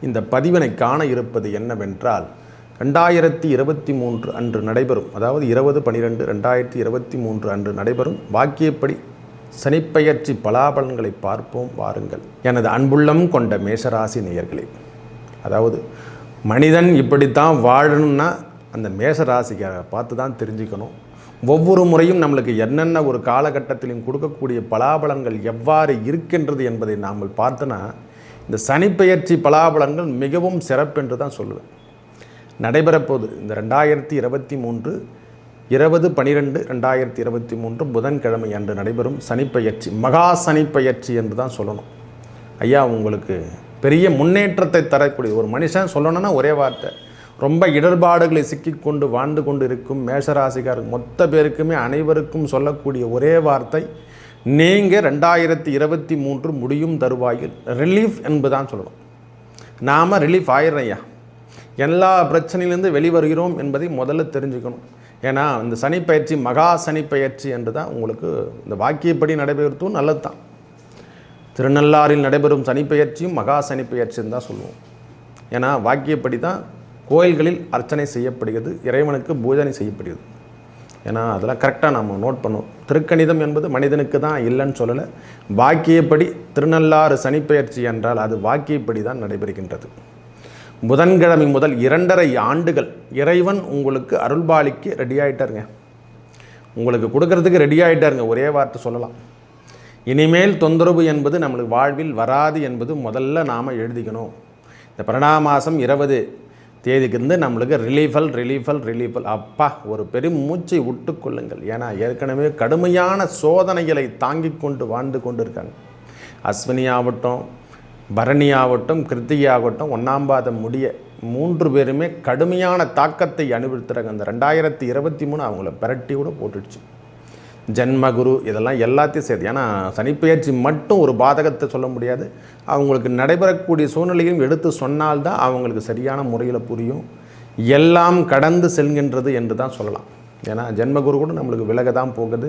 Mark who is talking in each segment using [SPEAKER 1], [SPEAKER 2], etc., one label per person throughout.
[SPEAKER 1] இந்த பதிவினை காண இருப்பது என்னவென்றால் ரெண்டாயிரத்தி இருபத்தி மூன்று அன்று நடைபெறும் அதாவது இருபது பனிரெண்டு ரெண்டாயிரத்தி இருபத்தி மூன்று அன்று நடைபெறும் வாக்கியப்படி சனிப்பெயர்ச்சி பலாபலன்களை பார்ப்போம் வாருங்கள். எனது அன்புள்ளம் கொண்ட மேஷராசி நேயர்களே அதாவது மனிதன் இப்படித்தான் வாழணும்னா அந்த மேஷராசிக்காரை பார்த்து தான் தெரிஞ்சுக்கணும். ஒவ்வொரு முறையும் நம்மளுக்கு என்னென்ன ஒரு காலகட்டத்திலும் கொடுக்கக்கூடிய பலாபலன்கள் எவ்வாறு இருக்கின்றது என்பதை நாம் பார்த்தோன்னா இந்த சனிப்பெயர்ச்சி பலாபலங்கள் மிகவும் சிறப்பென்று தான் சொல்லுவேன். நடைபெறப்போது இந்த ரெண்டாயிரத்தி இருபத்தி மூன்று இருபது பனிரெண்டு ரெண்டாயிரத்தி இருபத்தி மூன்று புதன்கிழமை அன்று நடைபெறும் சனிப்பெயர்ச்சி மகா சனிப்பெயர்ச்சி என்று தான் சொல்லணும். ஐயா உங்களுக்கு பெரிய முன்னேற்றத்தை தரக்கூடிய ஒரு மனுஷன் சொல்லணும்னா ஒரே வார்த்தை. ரொம்ப இடர்பாடுகளை சிக்கிக்கொண்டு வாழ்ந்து கொண்டு இருக்கும் மேஷராசிக்காரர் மொத்த பேருக்குமே அனைவருக்கும் சொல்லக்கூடிய ஒரே வார்த்தை நீங்கள் ரெண்டாயிரத்தி இருபத்தி மூன்று முடியும் தருவாயில். ரிலீஃப் என்பதுதான் சொல்லணும் நாம் ரிலீஃப் ஆயிடுறோம் ஐயா எல்லா பிரச்சனையிலேருந்து வெளிவருகிறோம் என்பதை முதல்ல தெரிஞ்சுக்கணும். ஏன்னா இந்த சனிப்பயிற்சி மகா சனிப்பெயர்ச்சி என்று தான் உங்களுக்கு இந்த வாக்கியப்படி நடைபெறுவதும் நல்லது தான் திருநள்ளாறில் நடைபெறும் சனிப்பெயர்ச்சியும் மகா சனிப்பெயர்ச்சின்னு தான் சொல்லுவோம். ஏன்னா வாக்கியப்படி தான் கோயில்களில் அர்ச்சனை செய்யப்படுகிறது இறைவனுக்கு பூஜனை செய்யப்படுகிறது. ஏன்னா அதெல்லாம் கரெக்டாக நம்ம நோட் பண்ணுவோம் திருக்கணிதம் என்பது மனிதனுக்கு தான் இல்லைன்னு சொல்லலை. வாக்கியப்படி திருநள்ளாறு சனிப்பெயர்ச்சி என்றால் அது வாக்கியப்படி தான் நடைபெறுகின்றது. புதன்கிழமை முதல் இரண்டரை ஆண்டுகள் இறைவன் உங்களுக்கு அருள்பாலிக்கு ரெடி ஆகிட்டாருங்க உங்களுக்கு கொடுக்கறதுக்கு ரெடி ஆகிட்டாருங்க ஒரே வார்த்தை சொல்லலாம். இனிமேல் தொந்தரவு என்பது நம்மளுக்கு வாழ்வில் வராது என்பது முதல்ல நாம் எழுதிக்கணும். இந்த பிரணாமாசம் மாதம் இருபது தேதிக்கு இருந்து நம்மளுக்கு ரிலீஃபல் ரிலீஃபல் ரிலீஃபல் அப்பா ஒரு பெரும் மூச்சை விட்டுக்கொள்ளுங்கள் ஏன்னா ஏற்கனவே கடுமையான சோதனைகளை தாங்கி கொண்டு வாழ்ந்து கொண்டு இருக்காங்க அஸ்வினி ஆகட்டும் பரணி ஆகட்டும் கிருத்திகை ஆகட்டும் ஒன்றாம் பாதம் முடிய மூன்று பேருமே கடுமையான தாக்கத்தை அனுபவித்துறாங்க அந்த ரெண்டாயிரத்தி இருபத்தி மூணு அவங்கள பிரட்டி கூட போட்டுடுச்சு. ஜென்மகுரு இதெல்லாம் எல்லாத்தையும் சேர்த்து. ஏன்னா சனிப்பெயர்ச்சி மட்டும் ஒரு பாதகத்தை சொல்ல முடியாது. அவங்களுக்கு நடைபெறக்கூடிய சூழ்நிலையும் எடுத்து சொன்னால்தான் அவங்களுக்கு சரியான முறையில் புரியும். எல்லாம் கடந்து செல்கின்றது என்று தான் சொல்லலாம். ஏன்னா ஜென்மகுரு கூட நம்மளுக்கு விலக தான் போகுது.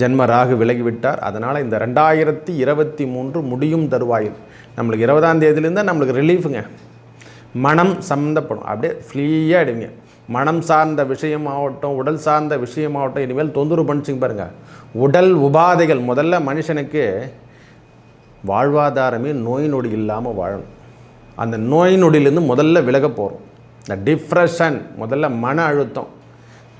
[SPEAKER 1] ஜென்ம ராகு விலகி விட்டார் அதனால் இந்த ரெண்டாயிரத்தி இருபத்தி மூன்று முடியும் தருவாயில். நம்மளுக்கு இருபதாம் தேதியிலேருந்து நம்மளுக்கு ரிலீஃபுங்க மனம் சம்மந்தப்படும் அப்படியே ஃப்ரீயாக ஆகிடுவீங்க மனம் சார்ந்த விஷயமாகட்டும் உடல் சார்ந்த விஷயமாகட்டும் இனிமேல் தொந்தரவு பண்ணிச்சிங்க பாருங்கள் உடல் உபாதைகள் முதல்ல மனுஷனுக்கு வாழ்வாதாரமே நோய் நொடி இல்லாமல் வாழணும். அந்த நோய் நொடியிலேருந்து முதல்ல விலக போகிறோம் இந்த டிப்ரெஷன் முதல்ல மன அழுத்தம்.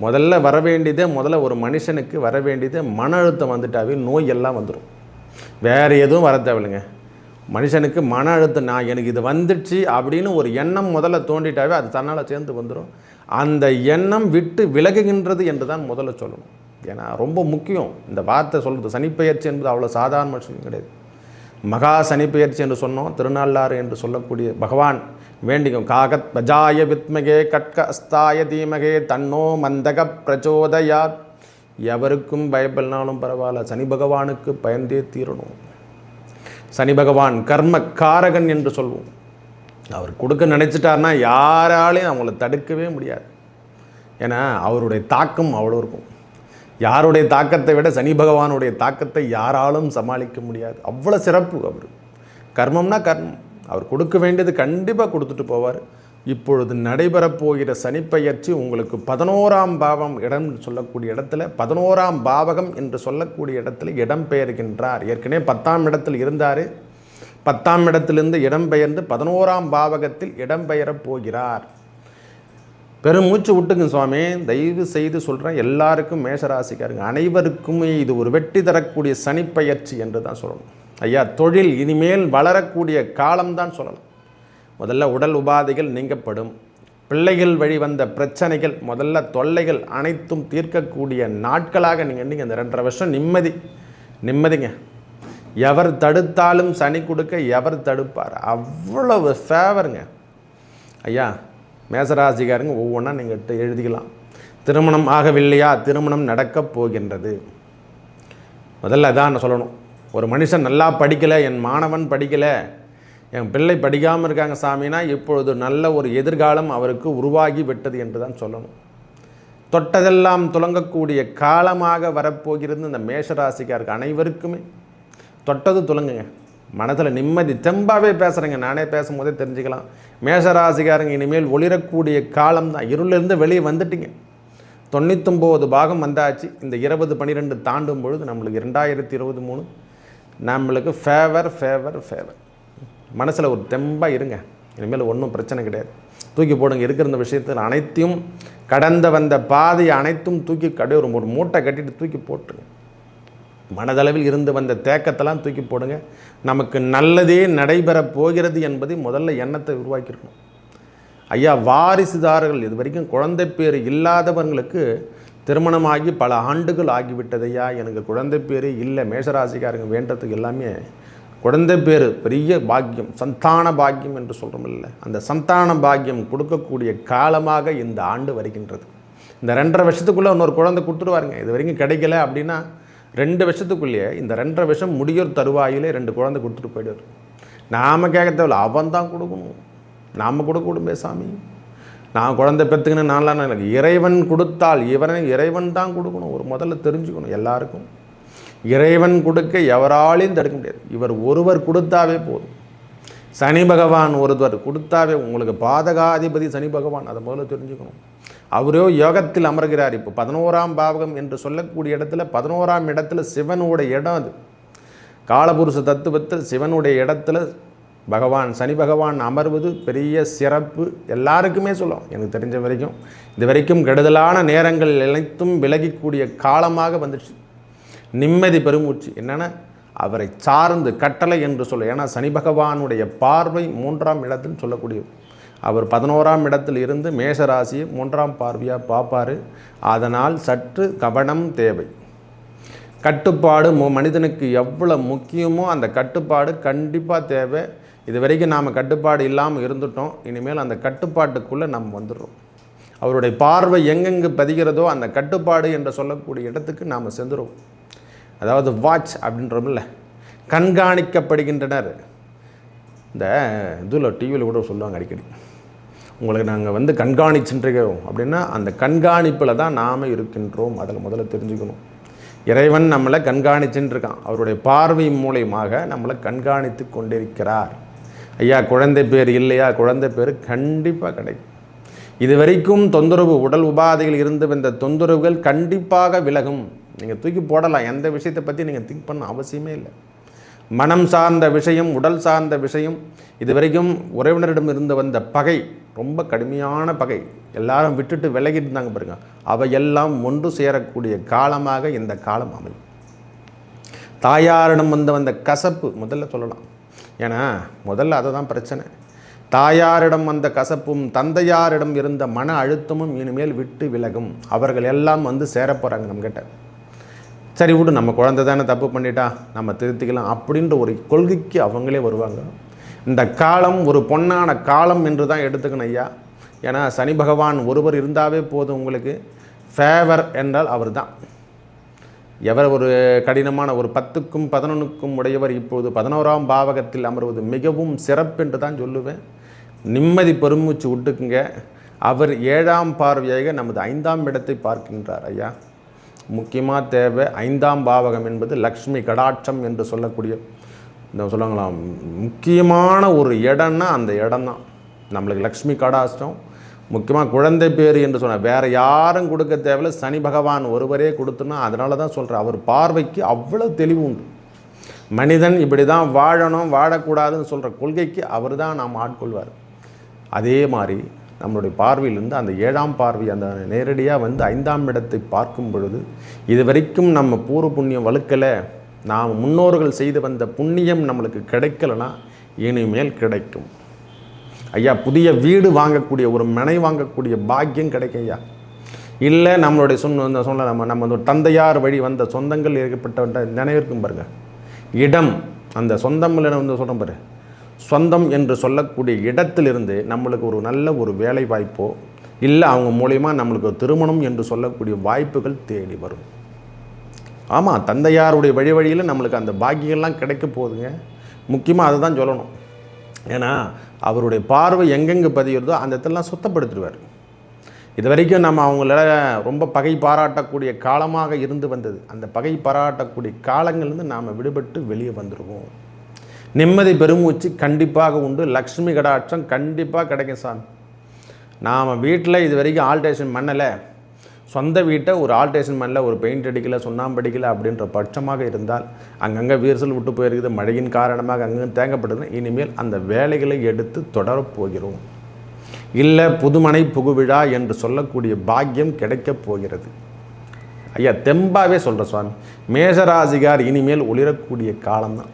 [SPEAKER 1] முதல்ல வர வேண்டியதே முதல்ல ஒரு மனுஷனுக்கு வர வேண்டியதே மன அழுத்தம் வந்துட்டாவே நோய் எல்லாம் வந்துடும் வேறு எதுவும் வர தேவையில்லைங்க. மனுஷனுக்கு மன அழுத்தம் நான் எனக்கு இது வந்துடுச்சு அப்படின்னு ஒரு எண்ணம் முதல்ல தோண்டிட்டாவே அது தன்னால் சேர்ந்து வந்துடும் அந்த எண்ணம் விட்டு விலகுகின்றது என்று தான் முதல்ல சொல்லணும். ஏன்னா ரொம்ப முக்கியம். இந்த வார்த்தை சொல்கிறது சனிப்பெயர்ச்சி என்பது அவ்வளோ சாதாரண விஷயம் கிடையாது. மகா சனிப்பெயர்ச்சி என்று சொன்னோம். திருநாள்ளாறு என்று சொல்லக்கூடிய பகவான் வேண்டிக்கும். காகத் பஜாய வித்மகே கட்க அஸ்தாய தீமகே தன்னோ மந்தக பிரச்சோதயாத். எவருக்கும் பயப்படனாலும் பரவாயில்ல. சனி பகவானுக்கு பயந்தே தீரணும். சனி பகவான் கர்ம காரகன் என்று சொல்வோம். அவர் கொடுக்க நினச்சிட்டார்னா யாராலையும் அவங்கள தடுக்கவே முடியாது. ஏன்னா அவருடைய தாக்கம் அவ்வளோ இருக்கும். யாருடைய தாக்கத்தை விட சனி பகவானுடைய தாக்கத்தை யாராலும் சமாளிக்க முடியாது. அவ்வளோ சிறப்பு அவர். கர்மம்னா கர்மம். அவர் கொடுக்க வேண்டியது கண்டிப்பாக கொடுத்துட்டு போவார். இப்பொழுது நடைபெறப்போகிற சனிப்பெயர்ச்சி உங்களுக்கு பதினோராம் பாவம் இடம் சொல்லக்கூடிய இடத்துல பதினோராம் பாவகம் என்று சொல்லக்கூடிய இடத்துல இடம் பெயர்கின்றார். ஏற்கனவே பத்தாம் இடத்தில் இருந்தார். பத்தாம் இடத்திலிருந்து இடம்பெயர்ந்து பதினோராம் பாவகத்தில் இடம்பெயரப் போகிறார். பெருமூச்சு விட்டுங்க சுவாமி. தயவு செய்து சொல்கிறேன் எல்லாருக்கும் மேஷராசிக்காருங்க அனைவருக்குமே இது ஒரு வெற்றி தரக்கூடிய சனிப்பயிற்சி என்று தான் சொல்லணும். ஐயா தொழில் இனிமேல் வளரக்கூடிய காலம்தான் சொல்லலாம் முதல்ல உடல் உபாதைகள் நீங்கப்படும். பிள்ளைகள் வழி வந்த பிரச்சனைகள் முதல்ல தொல்லைகள் அனைத்தும் தீர்க்கக்கூடிய நாட்களாக நீங்கள் நீங்கள் இந்த ரெண்டரை வருஷம் நிம்மதி நிம்மதிங்க. எவர் தடுத்தாலும் சனி கொடுக்க எவர் தடுப்பார்? அவ்வளவு ஃபேவருங்க ஐயா மேசராசிக்காரங்க ஒவ்வொன்றா நீங்கள் எழுதிக்கலாம். திருமணம் ஆகவில்லையா? திருமணம் நடக்கப் போகின்றது. முதல்ல அதான் நான் சொல்லணும். ஒரு மனுஷன் நல்லா படிக்கலை என் மாணவன் படிக்கலை என் பிள்ளை படிக்காமல் இருக்காங்க சாமினா இப்பொழுது நல்ல ஒரு எதிர்காலம் அவருக்கு உருவாகி விட்டது என்று தான் சொல்லணும். தொட்டதெல்லாம் துலங்கக்கூடிய காலமாக வரப்போகிறது இந்த மேஷராசிக்காருக்கு அனைவருக்குமே. தொட்டது துளங்குங்க மனதில் நிம்மதி. தெம்பாகவே பேசுகிறேங்க நானே பேசும்போதே தெரிஞ்சுக்கலாம். மேஷராசிக்காரங்க இனிமேல் ஒளிரக்கூடிய காலம் தான் இருளிலிருந்து வெளியே வந்துட்டீங்க. தொண்ணூத்தொம்போது பாகம் வந்தாச்சு. இந்த இருபது பன்னிரெண்டு தாண்டும் பொழுது நம்மளுக்கு ரெண்டாயிரத்தி இருபது மூணு நம்மளுக்கு ஃபேவர் ஃபேவர் ஃபேவர் மனசில் ஒரு தெம்பாக இருங்க. இனிமேல் ஒன்றும் பிரச்சனை கிடையாது. தூக்கி போடுங்க. இருக்கிற இந்த விஷயத்தில் அனைத்தையும் கடந்த வந்த பாதையை அனைத்தும் தூக்கி கடை ஒரு மூட்டை கட்டிட்டு தூக்கி போட்டுருங்க. மனதளவில் இருந்து வந்த தேக்கத்தெல்லாம் தூக்கி போடுங்க. நமக்கு நல்லதே நடைபெறப் போகிறது என்பதை முதல்ல எண்ணத்தை உருவாக்கியிருக்கணும். ஐயா வாரிசுதாரர்கள் இது வரைக்கும் குழந்தை பேர் இல்லாதவர்களுக்கு திருமணமாகி பல ஆண்டுகள் ஆகிவிட்டதையா எனக்கு குழந்தை பேர் இல்லை. மேஷராசிக்காரங்க வேண்டதுக்கு எல்லாமே குழந்தை பேர் பெரிய பாக்கியம் சந்தான பாக்கியம் என்று சொல்கிறோம் இல்லை. அந்த சந்தான பாக்கியம் கொடுக்கக்கூடிய காலமாக இந்த ஆண்டு வருகின்றது. இந்த ரெண்டரை வருஷத்துக்குள்ளே இன்னொரு குழந்தை கொடுத்துருவாருங்க இது வரைக்கும் கிடைக்கல அப்படின்னா ரெண்டு வருஷத்துக்குள்ளேயே இந்த ரெண்டரை வருஷம் முடியோர் தருவாயிலே ரெண்டு குழந்தை கொடுத்துட்டு போயிடுவார். நாம் கேட்க தேவையில்ல அவன் தான் கொடுக்கணும். நாம் கொடுக்க கூடுமே சாமி. நான் குழந்தை பெற்றுக்கணும் நான்லாம் எனக்கு இறைவன் கொடுத்தால் இவனை இறைவன் தான் கொடுக்கணும். ஒரு முதல்ல தெரிஞ்சுக்கணும் எல்லாருக்கும். இறைவன் கொடுக்க எவராலையும் தடுக்க முடியாது. இவர் ஒருவர் கொடுத்தாவே போதும். சனி பகவான் ஒருவர் கொடுத்தாவே உங்களுக்கு பாதகாதிபதி சனி பகவான் அதை முதல்ல தெரிஞ்சுக்கணும். அவரோ யோகத்தில் அமர்கிறார். இப்போ பதினோராம் பாவகம் என்று சொல்லக்கூடிய இடத்துல பதினோராம் இடத்துல சிவனோட இடம் அது. காலபுருஷ தத்துவத்தில் சிவனுடைய இடத்துல பகவான் சனி பகவான் அமர்வது பெரிய சிறப்பு எல்லாருக்குமே சொல்லும். எனக்கு தெரிஞ்ச வரைக்கும் இது வரைக்கும் கெடுதலான நேரங்கள் அனைத்தும் விலகிக்கூடிய காலமாக வந்துடுச்சு. நிம்மதி பெருமூச்சு என்னென்னா அவரை சார்ந்து கட்டளை என்று சொல்ல. ஏன்னா சனி பகவானுடைய பார்வை மூன்றாம் இடத்தில் சொல்லக்கூடியது. அவர் பதினோராம் இடத்தில் இருந்து மேஷராசியை மூன்றாம் பார்வையாக பார்ப்பார். அதனால் சற்று கவனம் தேவை. கட்டுப்பாடு மனிதனுக்கு எவ்வளோ முக்கியமோ அந்த கட்டுப்பாடு கண்டிப்பாக தேவை. இது வரைக்கும் நாம் கட்டுப்பாடு இல்லாமல் இருந்துட்டோம். இனிமேல் அந்த கட்டுப்பாட்டுக்குள்ளே நம்ம வந்துடுறோம். அவருடைய பார்வை எங்கெங்கு பதிகிறதோ அந்த கட்டுப்பாடு என்று சொல்லக்கூடிய இடத்துக்கு நாம் செந்துருவோம் அதாவது வாட்ச் அப்படின்றமில்ல கண்காணிக்கப்படுகின்றனர். இந்த இதில் டிவியில் கூட சொல்லுவாங்க அடிக்கடி. உங்களுக்கு நாங்கள் வந்து கண்காணிச்சுட்டுருக்கோம் அப்படின்னா அந்த கண்காணிப்பில் தான் நாம் இருக்கின்றோம். அதில் முதல்ல தெரிஞ்சுக்கணும். இறைவன் நம்மளை கண்காணிச்சுட்டு இருக்கான் அவருடைய பார்வை மூலயமாக நம்மளை கண்காணித்து கொண்டிருக்கிறார். ஐயா குழந்தை பேர் இல்லையா? குழந்தை பேர் கண்டிப்பாக கிடைக்கும். இது வரைக்கும் தொந்தரவு உடல் உபாதைகள் இருந்து வந்த தொந்தரவுகள் கண்டிப்பாக விலகும். நீங்கள் தூக்கி போடலாம். எந்த விஷயத்தை பற்றி நீங்கள் திங்க் பண்ண அவசியமே இல்லை. மனம் சார்ந்த விஷயம் உடல் சார்ந்த விஷயம் இது வரைக்கும் உறவினரிடம் இருந்து வந்த பகை ரொம்ப கடுமையான பகை. எல்லாரும் விட்டுட்டு விலகிட்டு இருந்தாங்க பாருங்க. அவையெல்லாம் ஒன்று சேரக்கூடிய காலமாக இந்த காலம் அமையும். தாயாரிடம் வந்த வந்த கசப்பு முதல்ல சொல்லலாம். ஏன்னா முதல்ல அதை தான் பிரச்சனை. தாயாரிடம் வந்த கசப்பும் தந்தையாரிடம் இருந்த மன அழுத்தமும் இனிமேல் விட்டு விலகும். அவர்கள் எல்லாம் வந்து சேரப்போகிறாங்க நம்மக்கிட்ட சரி விடு நம்ம குழந்த தானே தப்பு பண்ணிட்டா நம்ம திருத்திக்கலாம் அப்படின்ற ஒரு கொள்கைக்கு அவங்களே வருவாங்க. இந்த காலம் ஒரு பொன்னான காலம் என்று தான் எடுத்துக்கணும் ஐயா. ஏன்னா சனி பகவான் ஒருவர் இருந்தாவே போதும் உங்களுக்கு. ஃபேவர் என்றால் அவர் தான் எவர் ஒரு கடினமான ஒரு பத்துக்கும் பதினொன்றுக்கும் உடையவர் இப்போது பதினோராம் பாவகத்தில் அமர்வது மிகவும் சிறப்பென்று தான் சொல்லுவேன். நிம்மதி பெருமூச்சு விட்டுக்குங்க. அவர் ஏழாம் பார்வையாக நமது ஐந்தாம் இடத்தை பார்க்கின்றார் ஐயா. முக்கியமாக தேவை ஐந்தாம் பாவகம் என்பது லக்ஷ்மி கடாட்சம் என்று சொல்லக்கூடிய இந்த சொல்லுவாங்களாம் முக்கியமான ஒரு இடம்னா அந்த இடம் தான் நம்மளுக்கு லக்ஷ்மி கடாட்சம் முக்கியமாக குழந்தை பேர் என்று சொன்ன வேறு யாரும் கொடுக்க தேவையில்ல. சனி பகவான் ஒருவரே கொடுத்துனா அதனால தான் சொல்கிறேன் அவர் பார்வைக்கு அவ்வளோ தெளிவு உண்டு. மனிதன் இப்படி தான் வாழணும் வாழக்கூடாதுன்னு சொல்கிற கொள்கைக்கு அவர் தான் நாம் ஆட்கொள்வார். அதே மாதிரி நம்மளுடைய பார்வையிலிருந்து அந்த ஏழாம் பார்வை அந்த நேரடியாக வந்து ஐந்தாம் இடத்தை பார்க்கும் பொழுது இது வரைக்கும் நம்ம பூர்வ புண்ணியம் வலுக்கலை நாம் முன்னோர்கள் செய்து வந்த புண்ணியம் நம்மளுக்கு கிடைக்கலனா இனிமேல் கிடைக்கும். ஐயா புதிய வீடு வாங்கக்கூடிய ஒரு மனை வாங்கக்கூடிய பாக்கியம் கிடைக்கும் ஐயா. இல்லை நம்மளுடைய சொன்ன சொல்ல நம்ம நம்ம வந்து தந்தையார் வழி வந்த சொந்தங்கள் ஏற்பட்ட நினைவிருக்கும் பாருங்கள் இடம் அந்த சொந்தம் வந்து சொல்கிறோம் பாரு. சொந்தம் என்று சொல்லக்கூடிய இடத்திலிருந்து நம்மளுக்கு ஒரு நல்ல ஒரு வேலை வாய்ப்போ இல்லை அவங்க மூலயமா நம்மளுக்கு திருமணம் என்று சொல்லக்கூடிய வாய்ப்புகள் தேடி வரும். ஆமாம் தந்தையாருடைய வழி வழியில் நம்மளுக்கு அந்த பாக்கியங்கள்லாம் கிடைக்க போகுதுங்க. முக்கியமாக அதை தான் சொல்லணும். ஏன்னா அவருடைய பார்வை எங்கெங்கே பதிகிறதோ அந்த இடத்தெல்லாம் சுத்தப்படுத்திடுவார் இது வரைக்கும் நம்ம அவங்கள ரொம்ப பகை பாராட்டக்கூடிய காலமாக இருந்து வந்தது. அந்த பகை பாராட்டக்கூடிய காலங்கள்லேருந்து நாம் விடுபட்டு வெளியே வந்துடுவோம் நிம்மதி பெருமூச்சு கண்டிப்பாக உண்டு. லக்ஷ்மி கடாட்சம் கண்டிப்பாக கிடைக்கும் சாமி. நாம் வீட்டில் இது வரைக்கும் ஆல்ட்ரேஷன் பண்ணலை. சொந்த வீட்டை ஒரு ஆல்ட்ரேஷன் பண்ணல ஒரு பெயிண்ட் அடிக்கலை சுண்ணாம்பு அடிக்கலை அப்படின்ற பட்சமாக இருந்தால் அங்கங்கே வீரசல் விட்டு போயிருக்குது. மழையின் காரணமாக அங்கே தேங்கப்படுது இனிமேல் அந்த வேலைகளை எடுத்து தொடரப் போகிறோம். இல்லை புதுமனை புகுவிழா என்று சொல்லக்கூடிய பாக்கியம் கிடைக்கப் போகிறது. ஐயா தெம்பாவே சொல்கிற சுவாமி. மேஷராசிகார் இனிமேல் ஒளிரக்கூடிய காலம்தான்.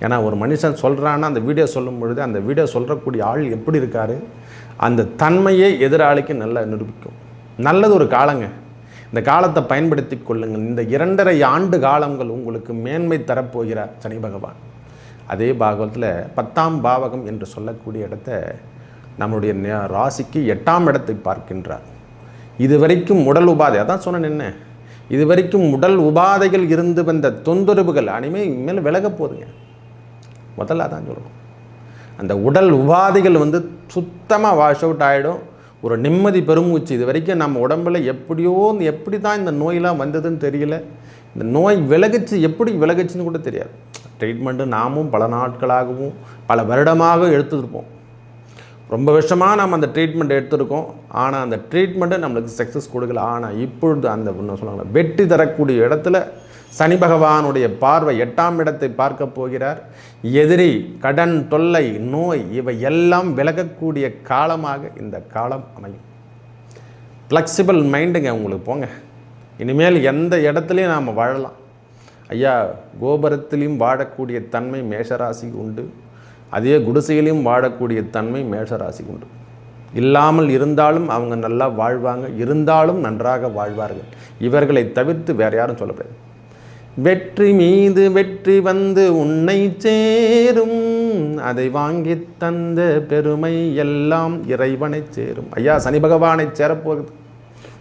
[SPEAKER 1] ஏன்னா ஒரு மனுஷன் சொல்கிறான்னா அந்த வீடியோ சொல்லும் பொழுது அந்த வீடியோ சொல்கிறக்கூடிய ஆள் எப்படி இருக்கார்? அந்த தன்மையே எதிராளிக்கு நல்லா நிரூபிக்கும். நல்லது ஒரு காலங்க. இந்த காலத்தை பயன்படுத்தி கொள்ளுங்கள். இந்த இரண்டரை ஆண்டு காலங்கள் உங்களுக்கு மேன்மை தரப்போகிறார் சனி பகவான். அதே பாகவத்தில் பத்தாம் பாவகம் என்று சொல்லக்கூடிய இடத்த நம்முடைய ராசிக்கு எட்டாம் இடத்தை பார்க்கின்றார். இதுவரைக்கும் உடல் உபாதை அதான் சொன்னேன் என்ன? இதுவரைக்கும் உடல் உபாதைகள் இருந்து வந்த தொந்தரவுகள் அனிமே இனிமேல் விலகப் போகுதுங்க. முதல்ல தான் சொல்லணும் அந்த உடல் உபாதைகள் வந்து சுத்தமாக வாஷ் அவுட் ஆகிடும் ஒரு நிம்மதி பெருமூச்சு இது வரைக்கும் நம்ம உடம்புல எப்படியோ எப்படி தான் இந்த நோயெலாம் வந்ததுன்னு தெரியல. இந்த நோய் விலகுச்சு எப்படி விலகுச்சுன்னு கூட தெரியாது. ட்ரீட்மெண்ட்டு நாமும் பல நாட்களாகவும் பல வருடமாக எடுத்துருப்போம். ரொம்ப வருஷமாக நம்ம அந்த ட்ரீட்மெண்ட் எடுத்திருக்கோம். ஆனால் அந்த ட்ரீட்மெண்ட்டு நம்மளுக்கு சக்ஸஸ் கொடுக்கல. ஆனால் இப்பொழுது அந்த என்ன சொல்லுவாங்க வெற்றி தரக்கூடிய இடத்துல சனி பகவானுடைய பார்வை எட்டாம் இடத்தை பார்க்க போகிறார். எதிரி கடன் தொல்லை நோய் இவை எல்லாம் விலகக்கூடிய காலமாக இந்த காலம் அமையும். ஃப்ளெக்சிபிள் மைண்டுங்க உங்களுக்கு போங்க. இனிமேல் எந்த இடத்துலையும் நாம் வாழலாம். ஐயா கோபுரத்திலையும் வாழக்கூடிய தன்மை மேஷராசி உண்டு. அதே குடிசையிலையும் வாழக்கூடிய தன்மை மேஷராசி உண்டு. இல்லாமல் இருந்தாலும் அவங்க நல்லா வாழ்வாங்க. இருந்தாலும் நன்றாக வாழ்வார்கள். இவர்களை தவிர்த்து வேறு யாரும் சொல்லப்படாது. வெற்றி மீது வெற்றி வந்து உன்னை சேரும். அதை வாங்கி தந்த பெருமை எல்லாம் இறைவனை சேரும். ஐயா சனி பகவானை சேரப்போகுது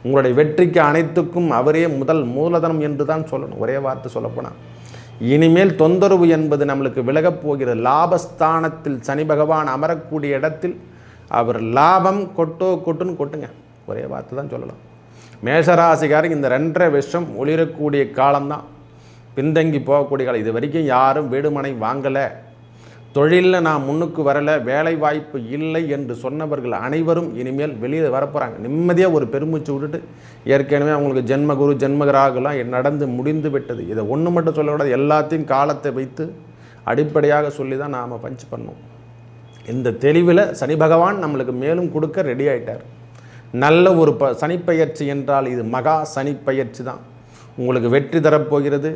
[SPEAKER 1] உங்களுடைய வெற்றிக்கு அனைத்துக்கும் அவரே முதல் மூலதனம் என்று தான் சொல்லணும். ஒரே வார்த்தை சொல்லப்போனால் இனிமேல் தொந்தரவு என்பது நம்மளுக்கு விலகப் போகிறது லாபஸ்தானத்தில் சனி பகவான் அமரக்கூடிய இடத்தில் அவர் லாபம் கொட்டோ கொட்டுன்னு கொட்டுங்க. ஒரே வார்த்தை தான் சொல்லலாம். மேஷராசிக்காரங்க இந்த ரெண்டரை வருஷம் ஒளிரக்கூடிய காலம்தான். பின்தங்கி போகக்கூடிய காலம் இது வரைக்கும் யாரும் வீடுமனை வாங்கலை. தொழிலில் நான் முன்னுக்கு வரலை. வேலை வாய்ப்பு இல்லை என்று சொன்னவர்கள் அனைவரும் இனிமேல் வெளியே வரப்போகிறாங்க நிம்மதியாக ஒரு பெருமூச்சு விட்டுட்டு ஏற்கனவே அவங்களுக்கு ஜென்மகுரு ஜென்மகராகலாம் நடந்து முடிந்து விட்டது. இதை ஒன்று மட்டும் சொல்லக்கூடாது. எல்லாத்தையும் காலத்தை வைத்து அடிப்படையாக சொல்லி தான் நாம் பஞ்ச் பண்ணோம். இந்த தெளிவில் சனி பகவான் நம்மளுக்கு மேலும் கொடுக்க ரெடி ஆகிட்டார் நல்ல ஒரு ப சனிப்பயிற்சி என்றால் இது மகா சனிப்பயிற்சி தான். உங்களுக்கு வெற்றி தரப்போகிறது.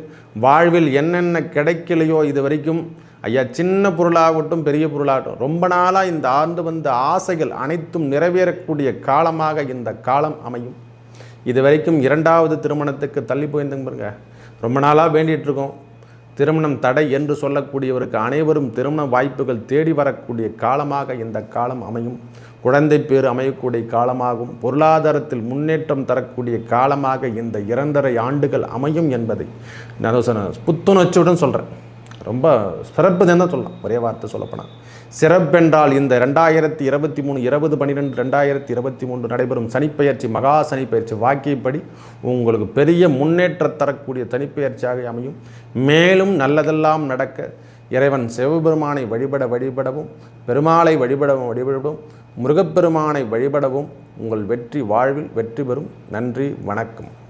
[SPEAKER 1] வாழ்வில் என்னென்ன கிடைக்கலையோ இது வரைக்கும் ஐயா சின்ன பொருளாகட்டும் பெரிய பொருளாகட்டும் ரொம்ப நாளாக இந்த ஆண்டு வந்த ஆசைகள் அனைத்தும் நிறைவேறக்கூடிய காலமாக இந்த காலம் அமையும். இது வரைக்கும் இரண்டாவது திருமணத்துக்கு தள்ளி போயிருந்தங்க பாருங்க. ரொம்ப நாளாக வேண்டிகிட்டு இருக்கோம். திருமணம் தடை என்று சொல்லக்கூடியவருக்கு அனைவரும் திருமண வாய்ப்புகள் தேடி வரக்கூடிய காலமாக இந்த காலம் அமையும். குழந்தை பேர் அமையக்கூடிய காலமாகவும் பொருளாதாரத்தில் முன்னேற்றம் தரக்கூடிய காலமாக இந்த இரண்டரை ஆண்டுகள் அமையும் என்பதை நான் சொன்ன புத்துணர்ச்சியுடன் சொல்கிறேன் ரொம்ப சிறப்பு தான் சொல்லலாம். ஒரே வார்த்தை சொல்லப்போனால். சிறப்பென்றால் இந்த ரெண்டாயிரத்தி இருபத்தி மூணு இருபது பன்னிரெண்டு ரெண்டாயிரத்தி இருபத்தி மூன்று நடைபெறும் சனிப்பெயர்ச்சி மகா சனிப்பெயர்ச்சி வாக்கியப்படி உங்களுக்கு பெரிய முன்னேற்றம் தரக்கூடிய தனிப்பெயர்ச்சியாக அமையும். மேலும் நல்லதெல்லாம் நடக்க இறைவன் சிவபெருமானை வழிபட வழிபடவும் பெருமாளை வழிபடவும் வழிபடவும் முருகப்பெருமானை வழிபடவும் உங்கள் வெற்றி வாழ்வில் வெற்றி பெறும். நன்றி வணக்கம்.